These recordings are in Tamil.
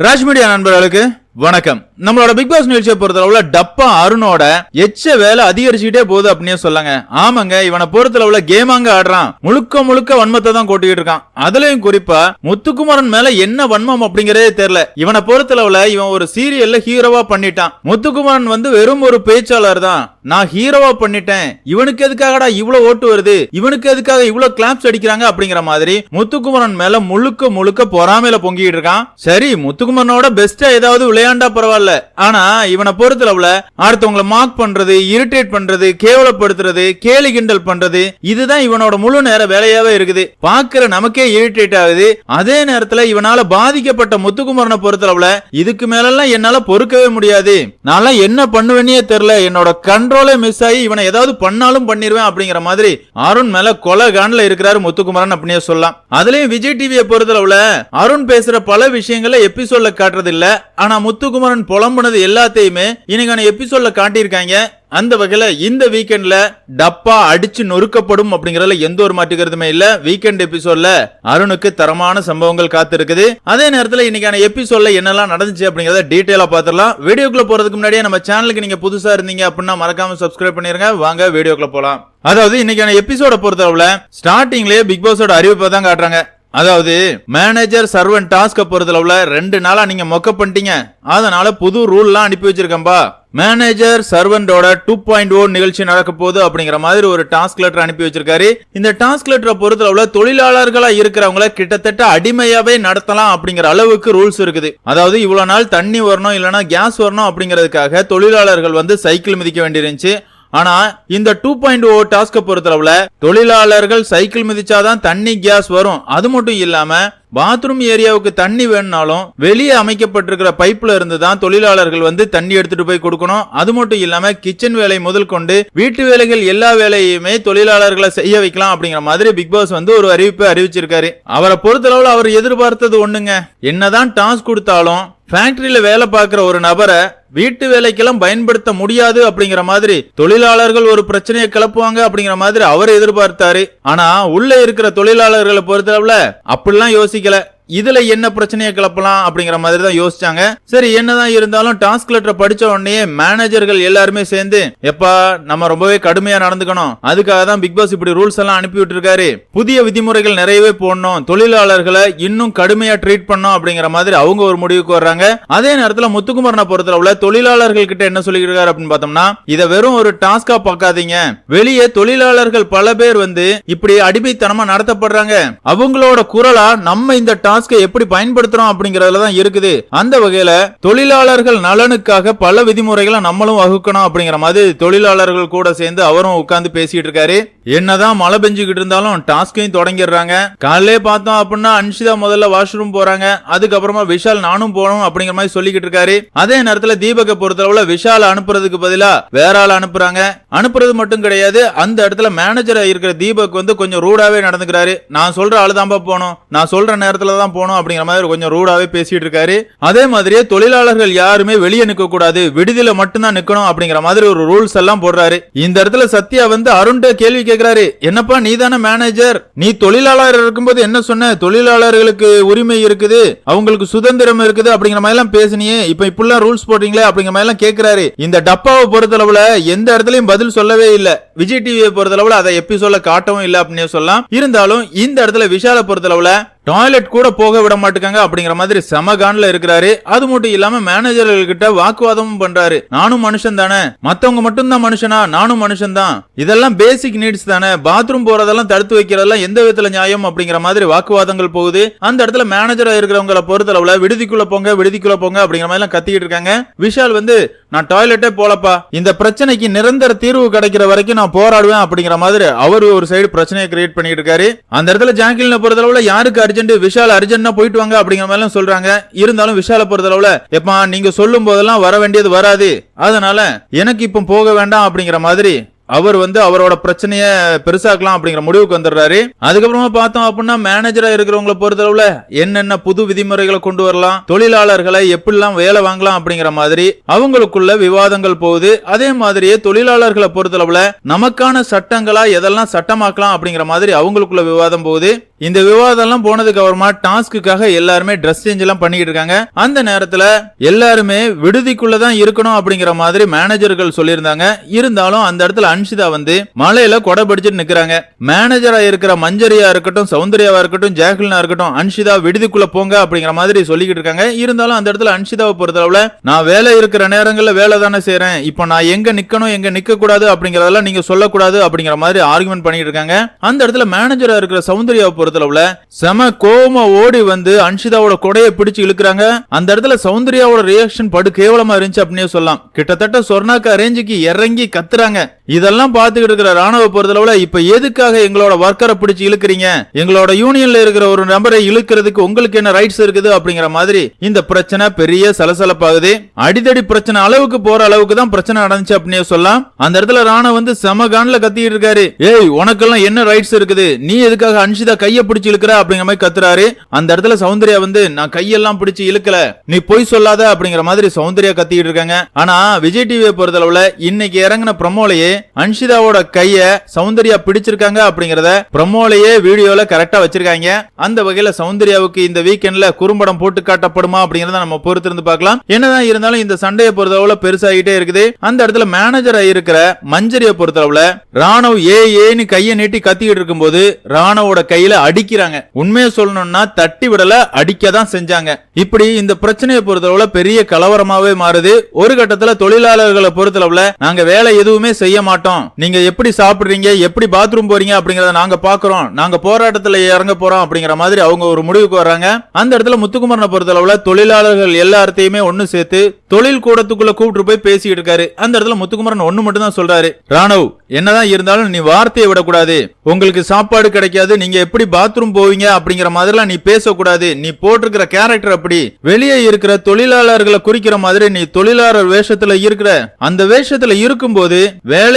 ராஜ் மீடியா நண்பர்களுக்கு வணக்கம். நம்மளோட பிக் பாஸ் நிகழ்ச்சியை பொறுத்தளவுல டப்பா அருணோட எச்ச வேலை அதிகரிச்சுக்கிட்டே போகுது அப்படின்னு சொல்லாங்க. ஆமாங்க இவனை பொறுத்தளவுல கேமாங்க ஆடுறான். முழுக்க முழுக்க வன்மத்தை தான் கொட்டிக்கிட்டு இருக்கான். அதுலயும் குறிப்பா முத்துக்குமரன் மேல என்ன வன்மம் அப்படிங்கறதே தெரியல. இவனை பொறுத்தளவுல இவன் ஒரு சீரியல்ல ஹீரோவா பண்ணிட்டான். முத்துக்குமரன் வந்து வெறும் ஒரு பேச்சாளர் தான். நான் ஹீரோவா பண்ணிட்டேன். இவனுக்கு எதுக்காகடா இவ்வளவு ஓட்டு வருது? இவனுக்கு எதுக்காக இவ்வளவு கிளாப்ஸ் அடிக்கிறாங்க அப்படிங்கிற மாதிரி முத்துக்குமரன் மேல முழுக்க முழுக்க பொறாமையில பொங்கிட்டு இருக்கான். சரி முத்துக்குமரனோட பெஸ்டா ஏதாவது விளையாண்டா பரவாயில்ல? ஆனா இவனை பொறுத்தளவுல அடுத்தவங்களை மார்க் பண்றது இரிட்டேட் பண்றது கேவலப்படுத்துறது கேலி கிண்டல் பண்றது இதுதான் இவனோட முழு நேர வேலையாவே இருக்குது. பாக்குற நமக்கே இரிட்டேட் ஆகுது. அதே நேரத்துல இவனால பாதிக்கப்பட்ட முத்துக்குமரனை பொறுத்தளவுல இதுக்கு மேலெல்லாம் என்னால பொறுக்கவே முடியாது. நான் என்ன பண்ணுவேன்னே தெரியல. என்னோட கண்ட்ரோலே மிஸ் ஆகி இவனை ஏதாவது பண்ணாலும் பண்ணிருவேன் அப்படிங்கிற மாதிரி அருண் மேல கொலை கான்ல இருக்கிறாரு முத்துக்குமரன் அப்படின்னே சொல்லலாம். அதுலயும் விஜய் டிவியை பொறுத்தளவுல அருண் பேசுற பல விஷயங்களை எபிசோட்ல காட்டுறது இல்ல ஆனா முத்துக்குமரன் புலம்புனது எல்லாத்தையுமே இன்னைக்கான எபிசோட்ல காட்டியிருக்காங்க. அந்த வகையில இந்த வீக்கெண்ட்ல டப்பா அடிச்சு நொறுக்கப்படும் அப்படிங்கறதுல எந்த ஒரு மாற்று இல்ல. வீக்கெண்ட் எபிசோட்ல அருணுக்கு தரமான சம்பவங்கள் காத்திருக்குது. அதே நேரத்துல இன்னைக்கான எபிசோட்ல என்னெல்லாம் நடந்துச்சு அப்படிங்கறத டீட்டெயிலா பாத்திரலாம் வீடியோக்குள்ள போறதுக்கு முன்னாடியே நம்ம சேனலுக்கு நீங்க புதுசா இருந்தீங்க அப்படின்னா மறக்காம சப்ஸ்கிரைப் பண்ணிருங்க. வாங்க வீடியோக்குள்ள போலாம். அதாவது இன்னைக்கான எபிசோட பொறுத்தளவுல ஸ்டார்டிங்லயே பிக் பாஸோட அறிவிப்பை தான் காட்டுறாங்க. அதாவது மேனேஜர் சர்வன் டாஸ்க பொறுத்தளவுல ரெண்டு நாளா நீங்க மொக்க பண்ணிட்டீங்க. அதனால புது ரூல்லாம் அனுப்பி வச்சிருக்கேன்பா. மேனேஜர் சர்வன்டோட டூ பாயிண்ட் ஓ நிகழ்ச்சி நடக்க போகுது அப்படிங்கிற மாதிரி ஒரு டாஸ்க் லெட்டர் அனுப்பி வச்சிருக்காரு. இந்த டாஸ்க் லெட்டரை பொறுத்தளவுல தொழிலாளர்களா இருக்கிறவங்கள கிட்டத்தட்ட அடிமையாவே நடத்தலாம் அப்படிங்கிற அளவுக்கு ரூல்ஸ் இருக்குது. அதாவது இவ்வளவு நாள் தண்ணி வரணும் இல்லைன்னா கேஸ் வரணும் அப்படிங்கிறதுக்காக தொழிலாளர்கள் வந்து சைக்கிள் மிதிக்க வேண்டியிருந்துச்சு. ஆனா இந்த டூ பாயிண்ட் ஓ டாஸ்க பொறுத்தளவுல தொழிலாளர்கள் சைக்கிள் மிதிச்சாதான் தண்ணி கேஸ் வரும். அது மட்டும் இல்லாம பாத்ரூம் ஏரியாவுக்கு தண்ணி வேணும்னாலும் வெளியே அமைக்கப்பட்டிருக்கிற பைப்ல இருந்து தான் தொழிலாளர்கள் வந்து தண்ணி எடுத்துட்டு போய் கொடுக்கணும். அது மட்டும் இல்லாம கிச்சன் வேலை முதல் கொண்டு வீட்டு வேலைகள் எல்லா வேலையுமே தொழிலாளர்களை செய்ய வைக்கலாம் அப்படிங்கிற மாதிரி பிக் பாஸ் வந்து ஒரு அறிவிப்பை அறிவிச்சிருக்காரு. அவரை பொறுத்தளவுல அவர் எதிர்பார்த்தது ஒண்ணுங்க. என்னதான் டாஸ்க் கொடுத்தாலும் ஃபேக்டரியில வேலை பார்க்கிற ஒரு நபரை வீட்டு வேலைக்கெல்லாம் பயன்படுத்த முடியாது அப்படிங்கிற மாதிரி தொழிலாளர்கள் ஒரு பிரச்சனையை கிளப்புவாங்க அப்படிங்கிற மாதிரி அவர் எதிர்பார்த்தாரு. ஆனா உள்ள இருக்கிற தொழிலாளர்களை பொறுத்தளவுல அப்படிலாம் யோசிக்கல இதுல என்ன பிரச்சனையை கிளப்பலாம் அப்படிங்கிற மாதிரி தான் யோசிச்சாங்க. சரி என்னதான் இருந்தாலும் டாஸ்க் லெட்டர் படிச்ச உடனே மேனேஜர்கள் எல்லாருமே சேர்ந்து எப்பா நம்ம ரொம்பவே கடுமையா நடந்துக்கணும். அதுக்காக தான் பிக் பாஸ் இப்படி ரூல்ஸ் எல்லாம் அனுப்பி விட்டுருக்காரு. புதிய விதிமுறைகள் நிறையவே போடணும். தொழிலாளர்களை இன்னும் கடுமையா ட்ரீட் பண்ணும் அப்படிங்கிற மாதிரி அவங்க ஒரு முடிவுக்கு வர்றாங்க. அதே நேரத்துல முத்துக்குமரனை பொறுத்தளவுல தொழிலாளர்கள் கிட்ட என்ன சொல்லியிருக்காரு அப்படின்னு பார்த்தோம்னா இதை வெறும் ஒரு டாஸ்கா பார்க்காதீங்க. வெளியே தொழிலாளர்கள் பல பேர் வந்து இப்படி அடிமைத்தனமா நடத்தப்படுறாங்க. அவங்களோட குரலா நம்ம இந்த டாஸ்க் எப்படி பயன்படுத்துறோம் அப்படிங்கறதுல தான் இருக்குது. அந்த வகையில தொழிலாளர்கள் நலனுக்காக பல விதிமுறைகளை நம்மளும் வகுக்கணும் அப்படிங்கிற மாதிரி தொழிலாளர்கள் கூட சேர்ந்து அவரும் உட்கார்ந்து பேசிட்டு இருக்காரு. என்னதான் மழை பெஞ்சுக்கிட்டு இருந்தாலும் டாஸ்கையும் தொடங்கிடுறாங்க. காலையிலே பார்த்தோம் அப்படின்னா அன்ஷிதா முதல்ல வாஷ்ரூம் போறாங்க. அதுக்கப்புறமா விஷால் நானும் போகணும் அப்படிங்கிற மாதிரி சொல்லிக்கிட்டு இருக்காரு. அதே நேரத்துல தீபகை பொறுத்தளவுல விஷால் அனுப்புறதுக்கு பதிலா வேற ஆள் அனுப்புறாங்க. அனுப்புறது மட்டும் கிடையாது அந்த இடத்துல மேனேஜரா இருக்கிற தீபக் வந்து கொஞ்சம் ரூடாவே நடந்துக்கிறாரு. நான் சொல்ற ஆளு தான்ப்பா போகணும். நான் சொல்ற நேரத்துல தான் போகணும் அப்படிங்கிற மாதிரி கொஞ்சம் ரூடாவே பேசிட்டு இருக்காரு. அதே மாதிரியே தொழிலாளர்கள் யாருமே வெளியே நிக்க கூடாது விடுதியில மட்டும்தான் நிக்கணும் அப்படிங்கிற மாதிரி ஒரு ரூல்ஸ் எல்லாம் போடுறாரு. இந்த இடத்துல சத்யா வந்து அருண்ட கேள்வி கேட்கிறாரு என்னப்பா நீ தானே மேனேஜர் நீ தொழிலாளர் இருக்கும்போது என்ன சொன்ன? தொழிலாளர்களுக்கு உரிமை இருக்குது. அவங்களுக்கு சுதந்திரம் இருக்குது அப்படிங்கிற மாதிரி எல்லாம் பேசினியே. இப்ப இப்படிலாம் ரூல்ஸ் போடுறீங்களே அப்படிங்கிற மாதிரி எல்லாம் கேட்கிறாரு இந்த டப்பாவை பொறுத்தளவுல எந்த இடத்துலயும் பதில் சொல்லவே இல்ல. விஜய் டிவியை பொறுத்தளவுல அதை எபிசோட காட்டவும் இல்ல அப்படின்னு சொல்லலாம். இருந்தாலும் இந்த இடத்துல விஷால பொறுத்தளவுல டாய்லெட் கூட போக விட மாட்டேங்க அப்படிங்கிற மாதிரி செமகான்ல இருக்கிறாரு. அது மட்டும் இல்லாம மேனேஜர்கள் கிட்ட வாக்குவாதமும் பண்றாரு. நானும் மனுஷன் தானே. மத்தவங்க மட்டும் தான் மனுஷனா? நானும் மனுஷன் தான். இதெல்லாம் பேசிக் நீட்ஸ் தானே. பாத்ரூம் போறதெல்லாம் தடுத்து வைக்கிறதெல்லாம் எந்த விதத்துல நியாயம் அப்படிங்கிற மாதிரி வாக்குவாதங்கள் போகுது. அந்த இடத்துல மேனேஜரா இருக்கிறவங்கள பொறுத்தளவுல விடுதிக்குள்ள போங்க விடுதிக்குள்ள போங்க அப்படிங்கிற மாதிரி எல்லாம் கத்திக்கிட்டு இருக்காங்க. விஷால் வந்து நான் டாய்லெட்டே போலப்பா. இந்த பிரச்சனைக்கு நிரந்தர தீர்வு கிடைக்கிற வரைக்கும் நான் போராடுவேன் அப்படிங்கிற மாதிரி அவர் ஒரு சைடு பிரச்சனையை கிரியேட் பண்ணிட்டு இருக்காரு. அந்த இடத்துல ஜாங்கிலின பொறுத்தளவுல யாருக்கு அர்ஜென்ட் விஷால் அர்ஜென்ட்னா போயிட்டு வாங்க அப்படிங்கிற மாதிரி சொல்றாங்க. இருந்தாலும் விஷால பொறுத்தளவுல எப்பா நீங்க சொல்லும் போதெல்லாம் வர வேண்டியது வராது. அதனால எனக்கு இப்ப போக வேண்டாம் அப்படிங்கிற மாதிரி அவர் வந்து அவரோட பிரச்சனைய பெருசாக்கலாம் அப்படிங்கிற முடிவுக்கு வந்துடுறாரு. அதுக்கப்புறமா பார்த்தோம் அப்படின்னா மேனேஜரா இருக்கிறவங்கள பொறுத்தளவுல என்னென்ன புது விதிமுறைகளை கொண்டு வரலாம் தொழிலாளர்களை எப்படிலாம் வேலை வாங்கலாம் அப்படிங்கிற மாதிரி அவங்களுக்குள்ள விவாதங்கள் போகுது. அதே மாதிரியே தொழிலாளர்களை பொறுத்தளவுல நமக்கான சட்டங்களா எதெல்லாம் சட்டமாக்கலாம் அப்படிங்கிற மாதிரி அவங்களுக்குள்ள விவாதம் போகுது. இந்த விவாதம் எல்லாம் போனதுக்கு அப்புறமா டாஸ்க்குக்காக எல்லாருமே ட்ரெஸ் சேஞ்ச் எல்லாம் பண்ணிக்கிட்டு இருக்காங்க. அந்த நேரத்துல எல்லாருமே விடுதிக்குள்ளதான் இருக்கணும் அப்படிங்கிற மாதிரி மேனேஜர்கள் சொல்லியிருந்தாங்க. இருந்தாலும் அந்த இடத்துல அன்ஷிதா வந்து மலையில கொடை பிடிச்சிட்டு நிக்கிறாங்க. மேனேஜரா இருக்கிற மஞ்சரியா இருக்கட்டும் சௌந்தர்யாவா இருக்கட்டும் ஜாக்லினா இருக்கட்டும் அன்ஷிதா விடுதிக்குள்ள போங்க அப்படிங்கிற மாதிரி சொல்லிக்கிட்டு இருக்காங்க. இருந்தாலும் அந்த இடத்துல அன்ஷிதாவை பொறுத்தளவுல நான் வேலை இருக்கிற நேரங்கள்ல வேலை தானே செய்யறேன் இப்போ நான் எங்க நிக்கணும் எங்க நிக்க கூடாது அப்படிங்கறதெல்லாம் நீங்க சொல்லக்கூடாது அப்படிங்கிற மாதிரி ஆர்குமெண்ட் பண்ணிட்டு இருக்காங்க. அந்த இடத்துல மேனேஜரா இருக்கிற சௌந்தர்யாவை பொறுத்தளவுல செம கோவமா ஓடி வந்து அன்ஷிதாவோட கொடையை பிடிச்சு இழுக்கிறாங்க. அந்த இடத்துல சௌந்தர்யாவோட ரியாக்ஷன் படு கேவலமா இருந்துச்சு அப்படின்னே சொல்லலாம். கிட்டத்தட்ட சொர்ணாக்கா ரேஞ்சுக்கு இறங்கி கத்துறாங்க. இதெல்லாம் பார்த்துக்கிட்டு இருக்கிற ராணுவ பொறுத்தளவுல இப்ப எதுக்காக எங்களோட ஒர்க்கரை பிடிச்சு இழுக்கிறீங்க? எங்களோட யூனியன்ல இருக்கிற ஒரு நபரை இழுக்கிறதுக்கு உங்களுக்கு என்ன ரைட்ஸ் இருக்குது அப்படிங்கிற மாதிரி இந்த பிரச்சனை பெரிய சலசலப்பாகுது. அடிதடி பிரச்சனை அளவுக்கு போற அளவுக்கு தான் பிரச்சனை நடந்துச்சு அப்படின்னு சொல்லலாம். அந்த இடத்துல ராணா வந்து செம கான்ல கத்திட்டு இருக்காரு. ஏய் உனக்கெல்லாம் என்ன ரைட்ஸ் இருக்குது? நீ எதுக்காக அன்ஷிதா கைய பிடிச்சு இழுக்கிற அப்படிங்கிற மாதிரி கத்துறாரு. அந்த இடத்துல சௌந்தர்யா வந்து நான் கையெல்லாம் பிடிச்சு இழுக்கல. நீ பொய் சொல்லாத அப்படிங்கிற மாதிரி சௌந்தர்யா கத்திட்டு இருக்காங்க. ஆனா விஜய் டிவியை பொறுத்தளவுல இன்னைக்கு இறங்கின ப்ரமோலையே அன்ஷிதாவோட கைய சௌந்தர்யா பிடிச்சிருக்காங்க அப்படிங்கறத ப்ரமோலையே வீடியோல கரெக்டா வச்சிருக்காங்க. அந்த வகையில சௌந்தர்யாவுக்கு இந்த வீக்கெண்ட்ல குறும்படம் போட்டு காட்டப்படுமா அப்படிங்கறத நம்ம பொறுத்திருந்து பார்க்கலாம். என்னதான் இருந்தாலும் இந்த சண்டையை பொறுத்தளவுல பெருசாகிட்டே இருக்குது. அந்த இடத்துல மேனேஜரா இருக்கிற மஞ்சரிய பொறுத்தளவுல ராணவ் ஏ ஏன்னு கையை நீட்டி கத்திக்கிட்டு இருக்கும்போது ராணவோட கையில அடிக்கிறாங்க. உண்மையை சொல்லணும்னா தட்டி விடல அடிக்க தான் செஞ்சாங்க. இப்படி இந்த பிரச்சனையை பொறுத்தளவுல பெரிய கலவரமாவே மாறுது. ஒரு கட்டத்துல தொழிலாளர்களை பொறுத்தளவுல நாங்க வேலை எதுவுமே செய்ய மாட்டோம். நீங்க எப்படி சாப்பிடுறீங்க எப்படி பாத்ரூம் போறீங்க அப்படிங்கறத நாங்க பாக்குறோம் நாங்க போராட்டத்துல இறங்க போறோம் அப்படிங்கிற மாதிரி அவங்க ஒரு முடிவுக்கு வர்றாங்க. அந்த இடத்துல முத்துக்குமரனை பொறுத்தளவுல தொழிலாளர்கள் எல்லாத்தையுமே ஒண்ணு சேர்த்து தொழில் கூடத்துக்குள்ள கூப்பிட்டு போய் பேசிட்டு இருக்காரு. அந்த இடத்துல முத்துக்குமரன் ஒண்ணு மட்டும் தான் சொல்றாரு. ராணவ் என்னதான் இருந்தாலும் நீ வார்த்தையை விடக்கூடாது. உங்களுக்கு சாப்பாடு கிடைக்காது நீங்க எப்படி பாத்ரூம் போவீங்க அப்படிங்கிற மாதிரிலாம் நீ பேசக்கூடாது. நீ போட்டிருக்கிற கேரக்டர் அப்படி. வெளியே இருக்கிற தொழிலாளர்களை குறிக்கிற மாதிரி நீ தொழிலாளர் வேஷத்துல இருக்கிற. அந்த வேஷத்துல இருக்கும்போது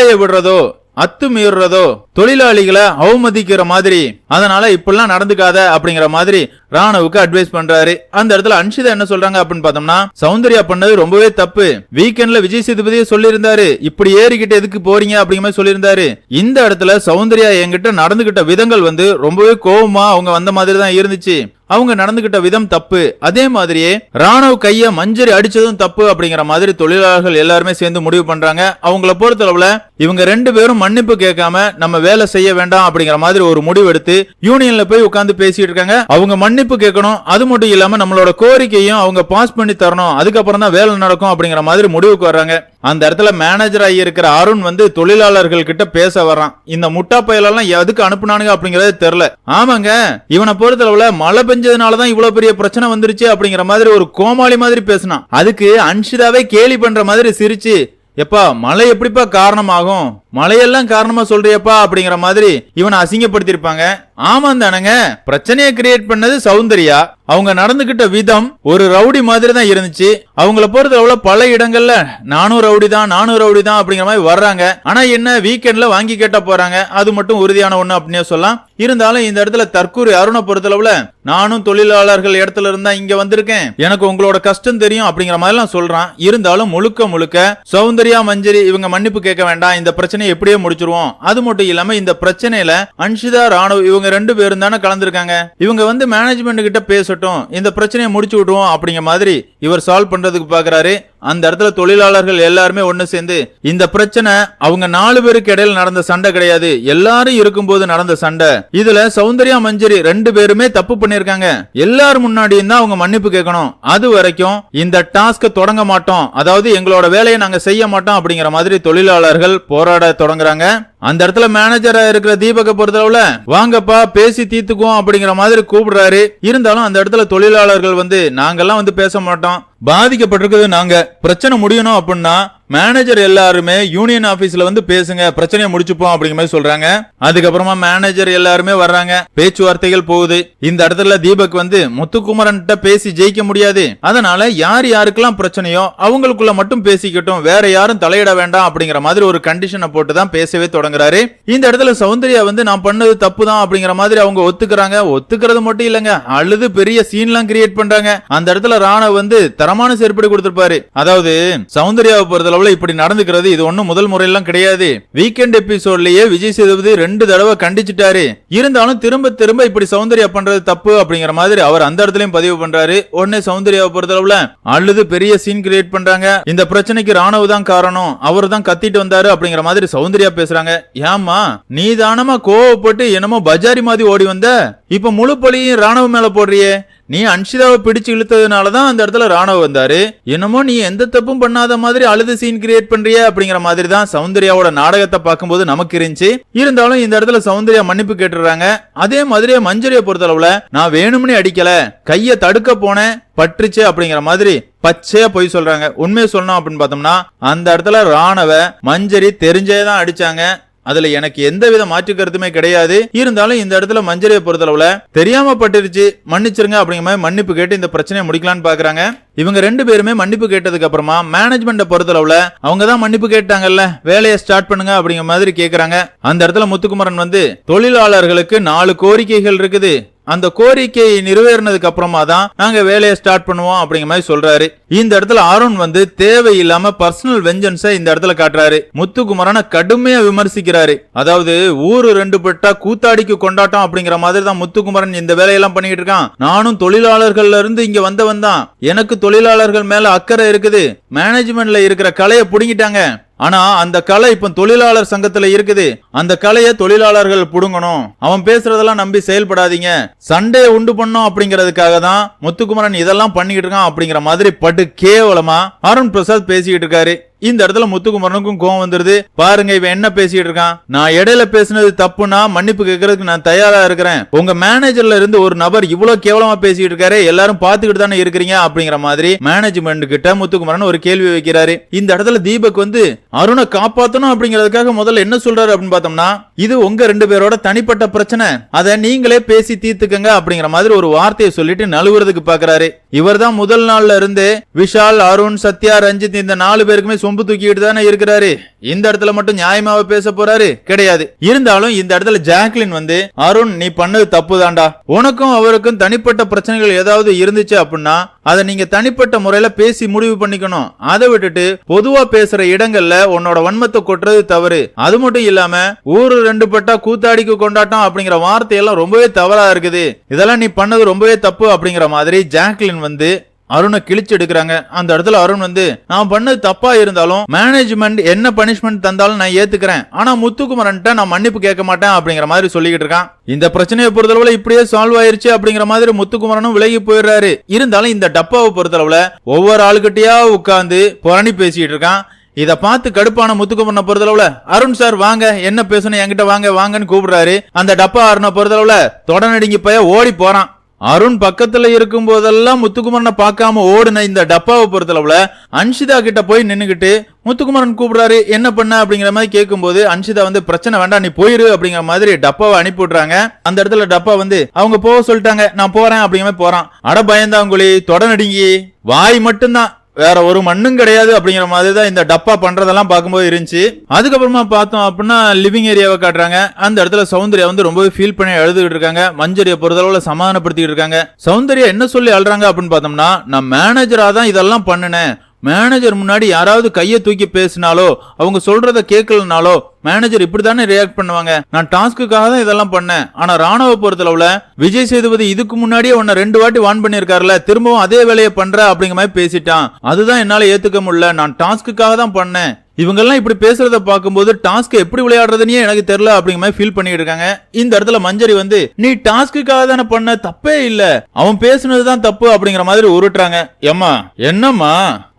வேலையை விடுறதோ அத்துமீறதோ தொழிலாளிகளை அவமதிக்கிற மாதிரி அதனால இப்படிலாம் நடந்துக்காத அப்படிங்கிற மாதிரி ராணுவுக்கு அட்வைஸ் பண்றாரு. அந்த இடத்துல அன்ஷிதா என்ன சொல்றாங்க அப்படின்னு பார்த்தோம்னா சௌந்தர்யா பண்ணது ரொம்பவே தப்பு. வீக்கெண்ட்ல விஜய் சேதுபதியே சொல்லியிருந்தாரு இப்படி ஏறிக்கிட்டு எதுக்கு போறீங்க அப்படிங்கிற மாதிரி சொல்லியிருந்தாரு. இந்த இடத்துல சௌந்தர்யா என்கிட்ட நடந்துகிட்ட விதங்கள் வந்து ரொம்பவே கோபமா அவங்க வந்த மாதிரி தான் இருந்துச்சு. அவங்க நடந்துகிட்ட விதம் தப்பு. அதே மாதிரியே ராணுவ கைய மஞ்சரி அடிச்சதும் தப்பு அப்படிங்கிற மாதிரி தொழிலாளர்கள் எல்லாருமே சேர்ந்து முடிவு பண்றாங்க. அவங்கள பொறுத்தளவுல இவங்க ரெண்டு பேரும் மன்னிப்பு கேட்காம நம்ம வேலை செய்ய வேண்டாம் அப்படிங்கிற மாதிரி ஒரு முடிவு எடுத்து யூனியன்ல போய் உட்கார்ந்து பேசிட்டு இருக்காங்க. அவங்க மன்னிப்பு கேட்கணும். அது மட்டும் இல்லாம நம்மளோட கோரிக்கையும் அவங்க பாஸ் பண்ணி தரணும். அதுக்கப்புறம் தான் வேலை நடக்கும் அப்படிங்கிற மாதிரி முடிவுக்கு வர்றாங்க. அந்த இடத்துல மேனேஜர் ஆகி இருக்கிற அருண் வந்து தொழிலாளர்கள் கிட்ட பேச வர்றான். இந்த முட்டா பயலெல்லாம் எதுக்கு அனுப்புனானுங்க அப்படிங்கறது தெரியல. ஆமாங்க இவனை பொறுத்தளவுல மழை பெஞ்சதுனாலதான் இவ்வளவு பெரிய பிரச்சனை வந்துருச்சு அப்படிங்கிற மாதிரி ஒரு கோமாளி மாதிரி பேசினான். அதுக்கு அன்ஷிதாவே கேலி பண்ற மாதிரி சிரிச்சு எப்பா மழை எப்படிப்பா காரணமாகும்? மழையெல்லாம் காரணமா சொல்றியப்பா அப்படிங்கிற மாதிரி இவனை அசிங்கப்படுத்திருப்பாங்க ஆமா தானங்க பிரச்சனையை கிரியேட் பண்ணது சௌந்தர்யா. அவங்க நடந்துகிட்ட விதம் ஒரு ரவுடி மாதிரி தான் இருந்துச்சு. அவங்கள பொறுத்தளவுல பல இடங்கள்ல நானும் ரவுடி தான் நானும் ரவுடி தான் அப்படிங்கிற மாதிரி வர்றாங்க. ஆனா என்ன வீக்கெண்ட்ல வாங்கி கேட்ட போறாங்க. அது மட்டும் உறுதியான ஒண்ணு அப்படின்னே சொல்லலாம். இருந்தாலும் இந்த இடத்துல தற்கூரி அருணை பொறுத்தளவுல நானும் தொழிலாளர்கள் இடத்துல இருந்தா இங்க வந்திருக்கேன். எனக்கு உங்களோட கஷ்டம் தெரியும் அப்படிங்கிற மாதிரிலாம் சொல்றான். இருந்தாலும் முழுக்க முழுக்க சௌந்தர்யா மஞ்சரி இவங்க மன்னிப்பு கேட்க வேண்டாம். இந்த பிரச்சனையை எப்படியே முடிச்சிருவோம். அது மட்டும் இல்லாம இந்த பிரச்சனையில அன்ஷிதா ராணுவ இவங்க ரெண்டு பேரும் தானே கலந்துருக்காங்க. இவங்க வந்து மேனேஜ்மெண்ட் கிட்ட பேசட்டும் இந்த பிரச்சனையை முடிச்சு விடுவோம் அப்படிங்கிற மாதிரி இவர் சால்வ் பண்றதுக்கு பார்க்குறாரு. அந்த இடத்துல தொழிலாளர்கள் எல்லாருமே ஒன்று சேர்ந்து இந்த பிரச்சனை அவங்க நாலு பேருக்கு இடையில நடந்த சண்டை கிடையாது. எல்லாரும் இருக்கும்போது நடந்த சண்டை. இதுல சௌந்தர்யா மஞ்சரி ரெண்டு பேருமே தப்பு பண்ணிருக்காங்க எல்லாரும் முன்னாடியும் தான் அவங்க மன்னிப்பு கேட்கணும். அது வரைக்கும் இந்த டாஸ்க தொடங்க மாட்டோம். அதாவது எங்களோட வேலையை நாங்க செய்ய மாட்டோம் அப்படிங்கிற மாதிரி தொழிலாளர்கள் போராட தொடங்குறாங்க. அந்த இடத்துல மேனேஜரா இருக்கிற தீபக பொறுத்தளவுல வாங்கப்பா பேசி தீர்த்துக்குவோம் அப்படிங்கிற மாதிரி கூப்பிடுறாரு. இருந்தாலும் அந்த இடத்துல தொழிலாளர்கள் வந்து நாங்கெல்லாம் வந்து பேச மாட்டோம். பாதிக்கப்பட்டிருக்கிறது நாங்க பிரச்சனை முடியணும் அப்படின்னா மேனேஜர் எல்லாருமே யூனியன் ஆபீஸ்ல வந்து பேசுங்க பிரச்சனையை முடிச்சுப்போம் அப்படிங்கிற மாதிரி சொல்றாங்க. அதுக்கப்புறமா மேனேஜர் எல்லாருமே வர்றாங்க. பேச்சுவார்த்தைகள் போகுது. இந்த இடத்துல தீபக் வந்து முத்துக்குமரன் பேசி ஜெயிக்க முடியாது. அதனால யார் யாருக்கெல்லாம் பிரச்சனையோ அவங்களுக்குள்ள மட்டும் பேசிக்கட்டும். வேற யாரும் தலையிட வேண்டாம் அப்படிங்கிற மாதிரி ஒரு கண்டிஷனை போட்டு தான் பேசவே தொடங்குறாரு. இந்த இடத்துல சௌந்தர்யா வந்து நான் பண்ணது தப்பு தான் அப்படிங்கிற மாதிரி அவங்க ஒத்துக்கிறாங்க. ஒத்துக்கிறது மட்டும் இல்லங்க. அழுது பெரிய சீன்லாம் கிரியேட் பண்றாங்க. அந்த இடத்துல ராணவ் வந்து தரமான செருப்படி கொடுத்திருப்பாரு. அதாவது சௌந்தர்யாவை பொறுத்தளவுல இப்படி நடந்துக்கிறது இது ஒண்ணும் முதல் முறையெல்லாம் கிடையாது. வீக்கெண்ட் எபிசோட்லயே விஜய் சேதுபதி ரெண்டு தடவை கண்டிச்சிட்டாரு. இருந்தாலும் திரும்ப திரும்ப இப்படி சௌந்தர்யா பண்றது தப்பு அப்படிங்கிற மாதிரி அவர் அந்த இடத்துலயும் பதிவு பண்றாரு. உடனே சௌந்தர்யாவை பொறுத்தளவுல அழுது பெரிய சீன் கிரியேட் பண்றாங்க. இந்த பிரச்சனைக்கு ராணுவ தான் காரணம். அவர் தான் கத்திட்டு வந்தாரு அப்படிங்கிற மாதிரி சௌந்தர்யா பேசுறாங்க. ஏமா நீ தானமா கோவப்பட்டு என்னமோ பஜாரி மாதிரி ஓடி வந்த? இப்ப முழு பழியும் ராணுவ மேல போடுறியே. நீ அன்ஷிதாவை பிடிச்சு இழுத்ததுனால தான் அந்த இடத்துல ராணுவ வந்தாரு. என்னமோ நீ எந்த தப்பும் பண்ணாத மாதிரி அழுது சீன் கிரியேட் பண்றிய அப்படிங்கிற மாதிரி தான் சௌந்தர்யாவோட நாடகத்தை பார்க்கும்போது நமக்கு இருந்துச்சு. இருந்தாலும் இந்த இடத்துல சௌந்தர்யா மன்னிப்பு கேட்டுறாங்க அதே மாதிரியே மஞ்சரியை பொறுத்தளவுல நான் வேணும்னே அடிக்கல. கைய தடுக்க போனேன். பற்றுச்சு அப்படிங்கிற மாதிரி பச்சையா பொய் சொல்றாங்க. உண்மையை சொல்லணும் அப்படின்னு பார்த்தோம்னா அந்த இடத்துல ராணவ மஞ்சரி தெரிஞ்சே தான் அடிச்சாங்க. அதுல எனக்கு எந்த வித மாற்று கருத்துமே கிடையாது. இருந்தாலும் இந்த இடத்துல மஞ்சரியை பொறுத்தளவுல தெரியாம பட்டுருச்சு மன்னிச்சிருங்க அப்படிங்கிற மாதிரி மன்னிப்பு கேட்டு இந்த பிரச்சனையை முடிக்கலாம்னு பாக்குறாங்க. இவங்க ரெண்டு பேருமே மன்னிப்பு கேட்டதுக்கு அப்புறமா மேனேஜ்மெண்ட பொறுத்தளவுல அவங்க தான் மன்னிப்பு கேட்டாங்கல்ல வேலையை ஸ்டார்ட் பண்ணுங்க அப்படிங்கிற மாதிரி கேக்குறாங்க. அந்த இடத்துல முத்துக்குமரன் வந்து தொழிலாளர்களுக்கு நாலு கோரிக்கைகள் இருக்குது. அந்த கோரிக்கையை நிறைவேறினதுக்கு அப்புறமா தான் நாங்க வேலையை ஸ்டார்ட் பண்ணுவோம் அப்படிங்கிற மாதிரி சொல்றாரு. இந்த இடத்துல அருண் வந்து தேவையில்லாம பர்சனல் வெஞ்சன்ஸை இந்த இடத்துல காட்டுறாரு. முத்துக்குமரனை கடுமையா விமர்சிக்கிறாரு. அதாவது ஊரு ரெண்டு பட்டா கூத்தாடிக்கு கொண்டாட்டம் அப்படிங்கிற மாதிரி தான் முத்துக்குமரன் இந்த வேலையெல்லாம் பண்ணிட்டு இருக்கான். நானும் தொழிலாளர்கள்ல இருந்து இங்க வந்தவன் தான். எனக்கு தொழிலாளர்கள் மேல அக்கறை இருக்குது. மேனேஜ்மெண்ட்ல இருக்கிற கலையை புடுங்கிட்டாங்க. ஆனா அந்த கலை இப்ப தொழிலாளர் சங்கத்துல இருக்குது. அந்த கலையை தொழிலாளர்கள் புடுங்கணும். அவன் பேசுறதெல்லாம் நம்பி செயல்படாதீங்க. சண்டையை உண்டு பண்ணோம் அப்படிங்கிறதுக்காக தான் முத்துக்குமரன் இதெல்லாம் பண்ணிக்கிட்டு இருக்கான் அப்படிங்கிற மாதிரி பட்டு கேவலமா அருண் பிரசாத் பேசிக்கிட்டு இருக்காரு. இந்த இடத்துல முத்துக்குமரனுக்கும் கோவம் வந்துருது. பாருங்க இவன் என்ன பேசிட்டு இருக்கான்? நான் இடையில பேசினது தப்புனா மன்னிப்பு கேட்கறதுக்கு நான் தயாரா இருக்கிறேன். உங்க மேனேஜர்ல இருந்து ஒரு நபர் இவ்வளவு கேவலமா பேசிட்டு இருக்காரு எல்லாரும் பாத்துக்கிட்டு தானே இருக்கிறீங்க அப்படிங்கிற மாதிரி மேனேஜ்மெண்ட் கிட்ட முத்துக்குமரன் ஒரு கேள்வி வைக்கிறாரு. இந்த இடத்துல தீபக் வந்து அருணை காப்பாத்தணும் அப்படிங்கறதுக்காக முதல்ல என்ன சொல்றாரு? அப்படின்னு பார்த்தோம்னா இது உங்க ரெண்டு பேரோட தனிப்பட்ட பிரச்சனை. அதை நீங்களே பேசி தீர்த்துக்கங்க அப்படிங்கிற மாதிரி ஒரு வார்த்தையை சொல்லிட்டு நழுவுறதுக்கு பாக்குறாரு இவர் தான் முதல் நாள்ல இருந்து விஷால் அருண் சத்யா ரஞ்சித் இந்த நாலு பேருக்குமே சொம்பு தூக்கிட்டு தானே இருக்கிறாரு. இந்த இடத்துல மட்டும் நியாயமாக பேச போறாரு? கிடையாது. இருந்தாலும் இந்த இடத்துல ஜாக்லின் வந்து அருண் நீ பண்ணது தப்பு தாண்டா உனக்கும் அவருக்கும் தனிப்பட்ட பிரச்சனைகள் ஏதாவது இருந்துச்சு அப்படின்னா அதை நீங்க தனிப்பட்ட முறையில பேசி முடிவு பண்ணிக்கணும். அதை விட்டுட்டு பொதுவா பேசுற இடங்கள்ல உன்னோட வன்மத்தை கொட்டுறது தவறு. அது மட்டும் இல்லாம ஊரு ரெண்டு பட்டா கூத்தாடிக்கு கொண்டாட்டம் அப்படிங்கிற வார்த்தையெல்லாம் ரொம்பவே தவறா இருக்குது. இதெல்லாம் நீ பண்ணது ரொம்பவே தப்பு அப்படிங்கிற மாதிரி ஜாக்லின் வந்து அருணை கிழிச்சு எடுக்கிறாங்க. அந்த இடத்துல அருண் வந்து நான் பண்ணது தப்பா இருந்தாலும் மேனேஜ்மெண்ட் என்ன பனிஷ்மெண்ட் தந்தாலும் நான் ஏத்துக்கிறேன். ஆனா முத்துக்குமரன்ட்ட நான் மன்னிப்பு கேட்க மாட்டேன் அப்படிங்கிற மாதிரி சொல்லிக்கிட்டு இருக்கான். இந்த பிரச்சனையை பொறுத்தளவுல இப்படியே சால்வ் ஆயிருச்சு அப்படிங்கிற மாதிரி முத்துக்குமரனும் விலகி போயிடுறாரு. இருந்தாலும் இந்த டப்பாவை பொறுத்தளவுல ஒவ்வொரு ஆளுகிட்டயா உட்கார்ந்து புரணி பேசிட்டு இருக்கான். இத பார்த்து கடுப்பான முத்துக்குமரனை பொறுத்தளவுல அருண் சார் வாங்க என்ன பேசணும் என்கிட்ட வாங்க வாங்கன்னு கூப்பிடுறாரு. அந்த டப்பா அருணை பொறுத்தளவுல தொடநடுங்கி போய் ஓடி போறான். அருண் பக்கத்துல இருக்கும் போதெல்லாம் முத்துக்குமரனை பார்க்காம ஓடுன இந்த டப்பாவை பொறுத்தளவுல அன்ஷிதா கிட்ட போய் நின்னுகிட்டு முத்துக்குமரன் கூப்பிடுறாரு என்ன பண்ண? அப்படிங்கிற மாதிரி கேட்கும்போது அன்ஷிதா வந்து பிரச்சனை வேண்டாம் நீ போயிரு அப்படிங்கிற மாதிரி டப்பாவை அனுப்பி விடுறாங்க அந்த இடத்துல டப்பா வந்து அவங்க போக சொல்லிட்டாங்க நான் போறேன் அப்படிங்கிற மாதிரி போறான். அட பயந்தாங்குழி தொடநடுங்கி வாய் மட்டும்தான். வேற ஒரு மண்ணும் கிடையாது அப்படிங்கிற மாதிரி தான் இந்த டப்பா பண்றதெல்லாம் பார்க்கும்போது இருந்துச்சு. அதுக்கப்புறமா பார்த்தோம் அப்படின்னா லிவிங் ஏரியாவை காட்டுறாங்க. அந்த இடத்துல சௌந்தர்யா வந்து ரொம்பவே ஃபீல் பண்ணி எழுதுகிட்டு இருக்காங்க. மஞ்சரியை பொறுத்தளவுல சமாதானப்படுத்திட்டு இருக்காங்க. சௌந்தர்யா என்ன சொல்லி அழுறாங்க அப்படின்னு பார்த்தோம்னா நான் மேனேஜரா தான் இதெல்லாம் பண்ணினேன். மேனேஜர் முன்னாடி யாராவது கையை தூக்கி பேசினாலோ அவங்க சொல்றத கேட்கலனாலோ மேனேஜர் இப்படித்தானே ரியாக்ட் பண்ணுவாங்க? நான் டாஸ்க்குக்காக தான் இதெல்லாம் பண்ணேன். ஆனா ராணுவ பொறுத்தளவுல விஜய் சேதுபதி இதுக்கு முன்னாடியே உன்னை ரெண்டு வாட்டி வான் பண்ணிருக்காருல திரும்பவும் அதே வேலையை பண்ற அப்படிங்கிற மாதிரி பேசிட்டான். அதுதான் என்னால ஏத்துக்க முடியல. நான் டாஸ்க்குக்காக தான் பண்ணேன். இவங்கெல்லாம் இப்படி பேசுறத பார்க்கும்போது டாஸ்க் எப்படி விளையாடுறதுனே எனக்கு தெரியல அப்படிங்கிற மாதிரி ஃபீல் பண்ணிட்டு இருக்காங்க இந்த இடத்துல மஞ்சரி வந்து நீ டாஸ்க்குக்காக தானே பண்ண? தப்பே இல்ல. அவன் பேசுனது தான் தப்பு அப்படிங்கிற மாதிரி உருட்டுறாங்க. ஏமா என்னம்மா?